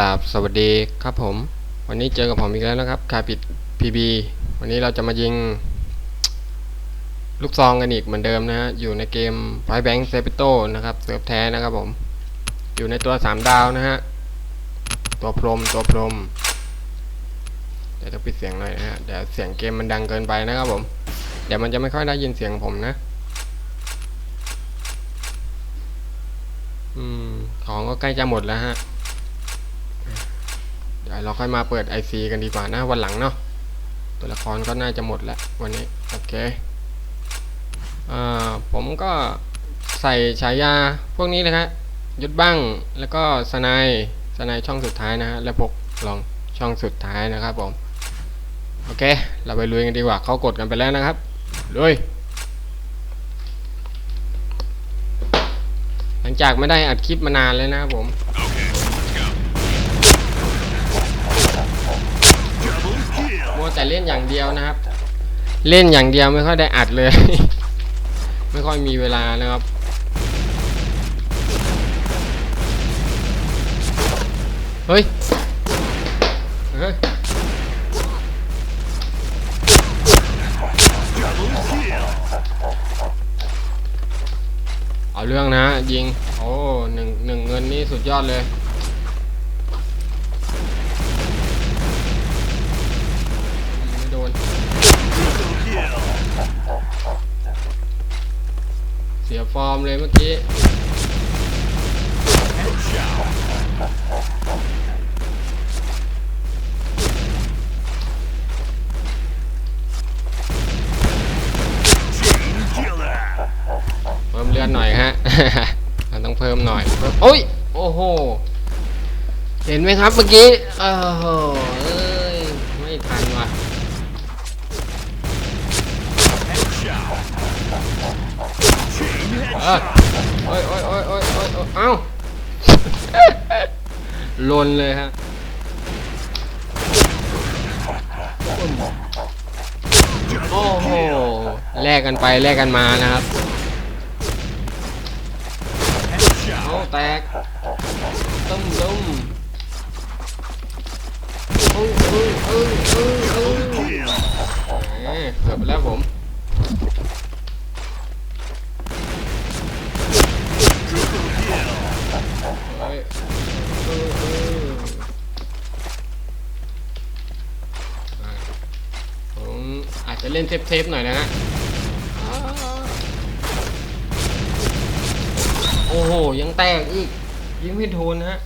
ราบสวัสดีครับผม วันนี้เจอกับผมอีกแล้วนะครับคาปิดพีบีวันนี้เราจะมายิง ลูกซองกันอีกเหมือนเดิมนะฮะ อยู่ในเกมไฟแบงค์เซปิโตนะครับเซิร์ฟแท้นะครับผม อยู่ในตัว 3 ดาวนะฮะ ตัวพรมตัวพรมเดี๋ยวต้องปิดเสียงหน่อยนะฮะเดี๋ยวเสียงเกมมันดังเกินไปนะครับผม เดี๋ยวมันจะไม่ค่อยได้ยินเสียงผมนะอืมของก็ใกล้จะหมดแล้วฮะ ดี๋ยวเราค่อยมาเปิด IC กันดีกว่านะวันหลังเนาะตัวละครก็น่าจะหมดแล้ววันนี้โอเคอ่าผมก็ใส่ฉายาพวกนี้เลยฮะยุดบ้างแล้วก็สไนด์สไนด์ช่องสุดท้ายนะฮะแล้วพกลองช่องสุดท้ายนะครับผมโอเค เราไปลุยกันดีกว่าเขากดกันไปแล้วนะครับลุยหลังจากไม่ได้อัดคลิปมานานเลยนะครับผม แต่เล่นอย่างเดียวนะครับ เล่นอย่างเดียวไม่ค่อยได้อัดเลย ไม่ค่อยมีเวลานะครับเฮ้ยเฮ้ยเอาเรื่องนะยิง โอ้หนึ่งหนึ่งเงินนี่สุดยอดเลย สียฟอร์มเลยเมื่อกี้เพิ่มเลือดหน่อยฮะเราต้องเพิ่มหน่อยเพิ่มโอ้ย โอ้โห เห็นไหมครับเมื่อกี้โอ้โห อโอ้ยโอ้ยโอ้ยโอ้ยโอ้ยเอ้าลนเลยฮะโอ้โหแลกกันไปแลกกันมานะครับโอ้แตกตุ้มตุ้มเอ้ยเอ้ยเอ้ยเอ้ยเอ้ยเอ้ยเกือบแล้วผม เฮ้ยเออเออผมอาจจะเล่นเทปๆหน่อยนะฮะโอ้โห ยังแตกอีกยิงไม่โดนนะฮะ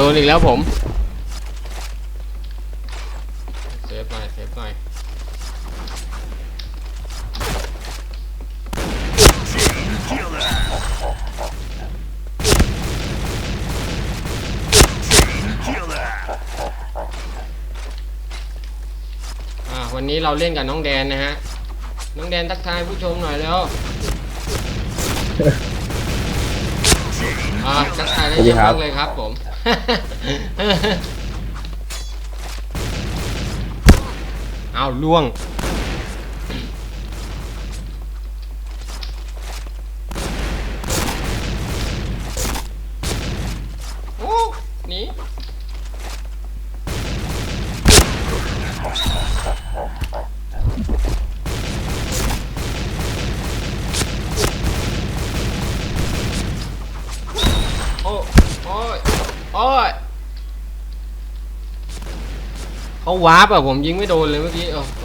โดนอีกแล้วผม เซฟหน่อย เซฟหน่อย อ่า วันนี้เราเล่นกับน้องแดนนะฮะ น้องแดนทักทายผู้ชมหน่อยแล้ว อ่าทักทายได้สวัสดีเยอะครับมากเลยครับผม เอาล่วง วาร์ปอะผมยิงไม่โดนเลยเมื่อกี้โอ้โห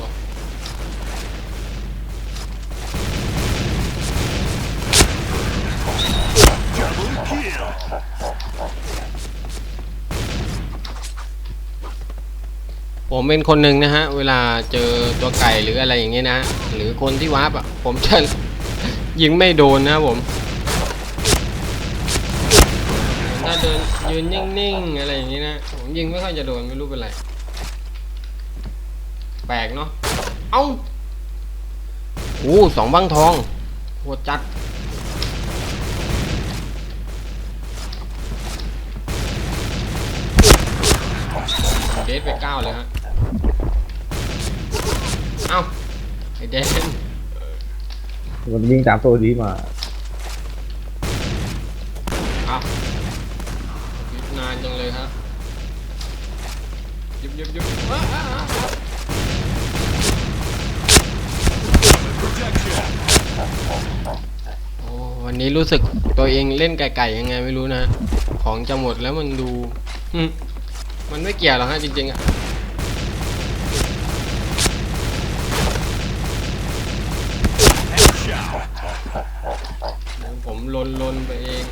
ผมเป็นคนหนึ่งนะฮะ เวลาเจอตัวไก่หรืออะไรอย่างเงี้ยนะ หรือคนที่วาร์ปอะผมจะยิงไม่โดนนะครับผมาเดินยืนนิ่งๆ อะไรอย่างนี้ยนะ ผมยิงไม่ค่อยจะโดนไม่รู้เป็นไร แปลกเนาะ เอ้าโอ้สองบังทองโหดจัด เดทไปเก้าเลยฮะ เอ้า ไอเดนมันวิ่งตามตัวนี้มาเอ้ายุบนานจังเลยครับยุบยุบยุบ วันนี้รู้สึกตัวเองเล่นไก่ๆยังไงไม่รู้นะ ของจะหมดแล้วมันดูมันไม่เกี่ยวหรอกฮะจริงๆอะผมลนลนไปเอง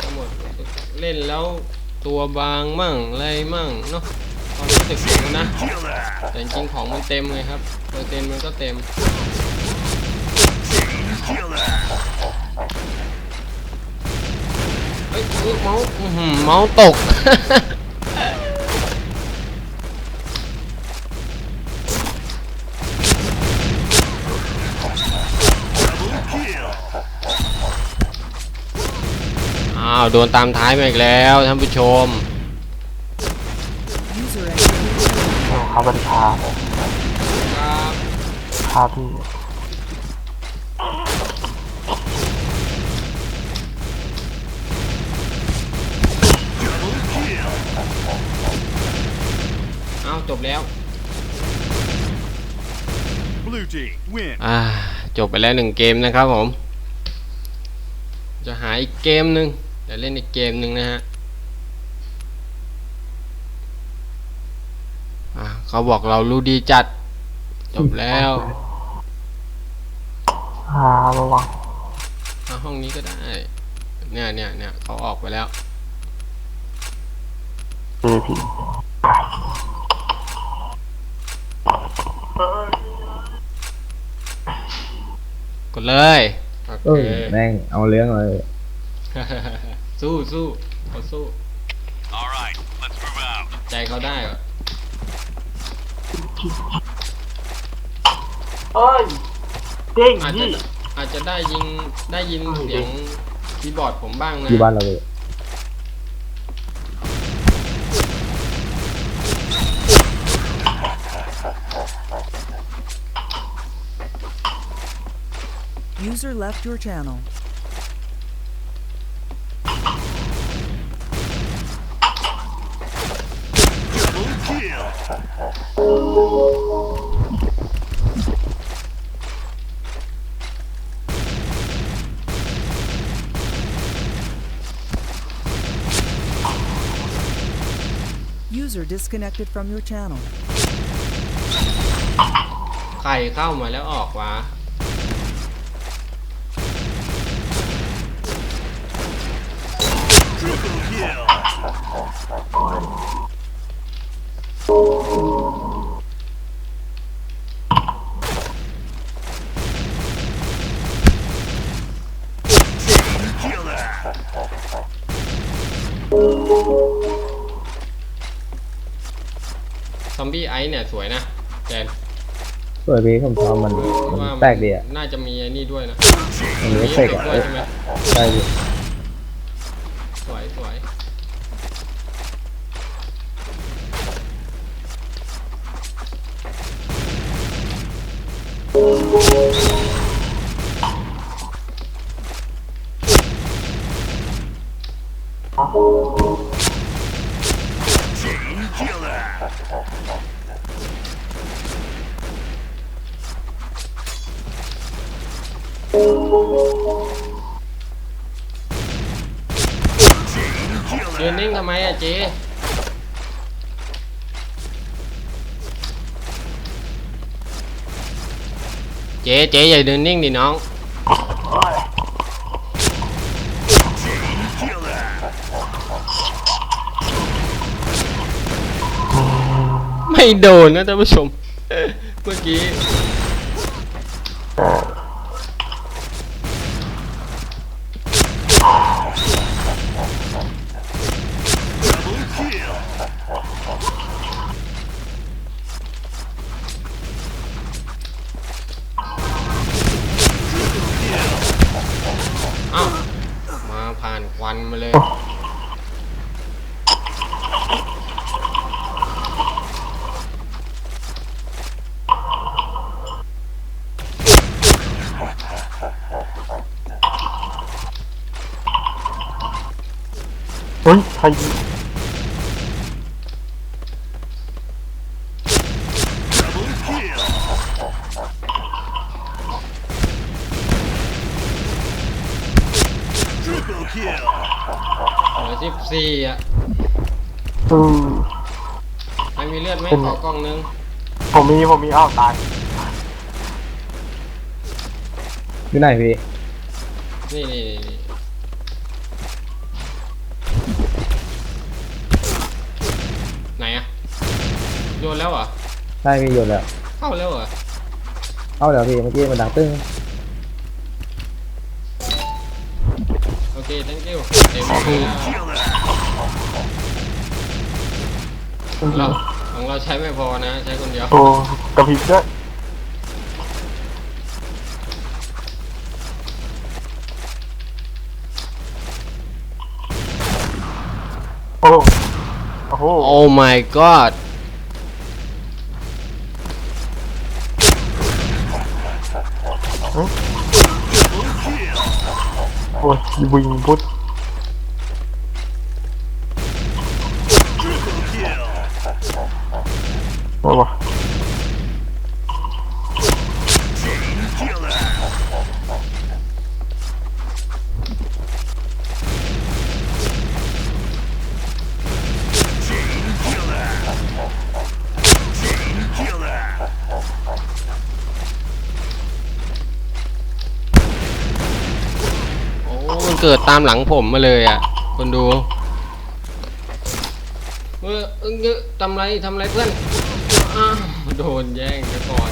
ทั้งหมดเล่นแล้วตัวบางมั่งอะไรมั่งเนาะ ความรู้สึกผมนะ แต่จริงของมันเต็มเลยครับเปอร์เซ็นต์มันก็เต็มเฮ้ยเมาส์มือหือเมาส์ตกอ้าวโดนตามท้ายมาอีกแล้วท่านผู้ชม วัสดีครับครับครับพี่อ้าวจบแล้ว Blue team win. อ่าจบไปแล้วหนึ่งเกมนะครับผม จะหาอีกเกมหนึ่งเดี๋ยวเล่นอีกเกมหนึ่งนะฮะ อ่า เขาบอกเรารู้ดีจัด จบแล้วหาระวังมาห้องนี้ก็ได้ เนี่ยเนี่ยเนี่ยเขาออกไปแล้วเจอพี่กดเลย โอเอเคอแม่งเอาเรื่องเลยสู้สู้เขาสู้ All right, let's move out. ใจเขาได้เหรอ เอ้ยเด้งอาจจะพี่ อาจจะได้ยิงได้ยินเสียงคีย์บอร์ดผมบ้างนะอยู่บ้านเราเลย User disconnected from your channel. ใครเข้ามาแล้วออกวะ Triple kill. ซอมบี้ไอซ์เนี่ยสวยนะแกนสวยพี่ผมชอบมันมันว่าแปลกดีอะน่าจะมีไอ้นี่ด้วยนะมันมีเอฟเฟกต์อะด้เอวยอใช่ไหมใช่ดิสวยสวย นิ่งทำไมอะเจเจ๊เจ๊อย่าเดินนิ่งดิน้อง ไม่โดนนะท่านผู้ชม เมื่อกี้ เฮ้ยใครยิง Double kill. Triple kill. เหลือสิบสี่อะอือใครมีเลือดไหมเป็นขอกล่องนึง ผมมีผมมีอ้าวตายอยู่ไหนพี่นี่นี่นี่นี่ไหน โยนแล้วเหรอได้พี่หยุดแล้ว เข้าแล้วเหรอเอาเดี๋ยวพี่เมื่อกี้มันดังตึ้งโอเค thank you เต็มเลยแล้ว Killer. เราของเราใช้ไม่พอนะ ใช้คนเดียวโอ้กระพริบด้วยโอ้โอ้โหโอ้ my god Double kill. โอ้ย เกิดตามหลังผมมาเลยอะ คนดูเออเอิงเยอะทำไรทำไรเพื่อนอ้าวโดนแย่งไปก่อน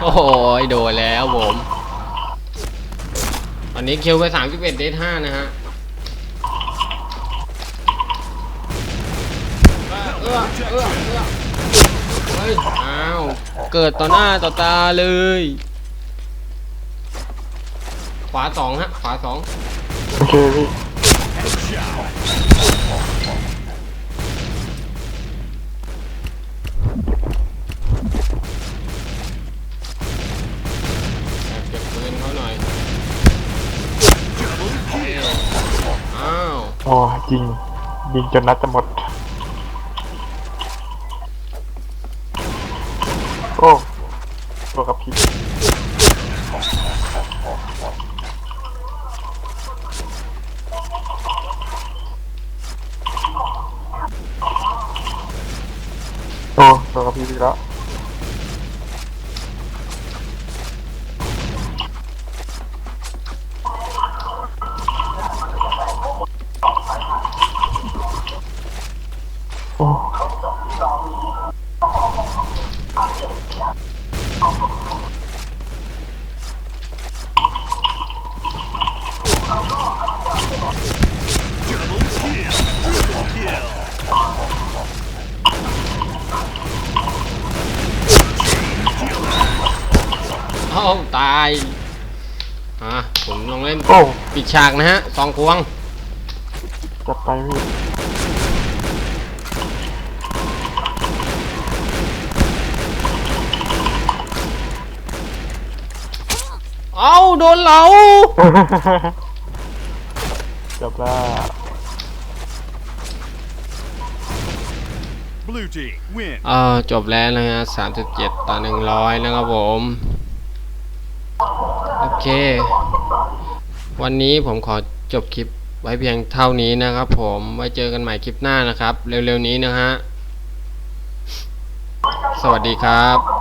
โอ้โหโดนแล้วผมตอนนี้คิวไป31เดท5นะฮะเออเออเออเฮ้ยอ้าวเกิดต่อหน้าต่อตาเลย ขวาสองฮะ ขวาสองโอเคพี่ ยิงจนนัดจะหมด โอ้ตัวกระพริบโอ้ตัวกระพิษอีกแล้ว เอ้าตาย อะผมลองเล่นโอ้ปิดฉากนะฮะสองควงจัดไปพี่เอ้าโดนเหลาจบแล้ว Blue team win. อ่าจบแล้วนะฮะ37ต่อ100นะครับผมโอ เค วันนี้ผมขอจบคลิปไว้เพียงเท่านี้นะครับผมไว้เจอกันใหม่คลิปหน้านะครับ เร็วๆนี้นะฮะ สวัสดีครับ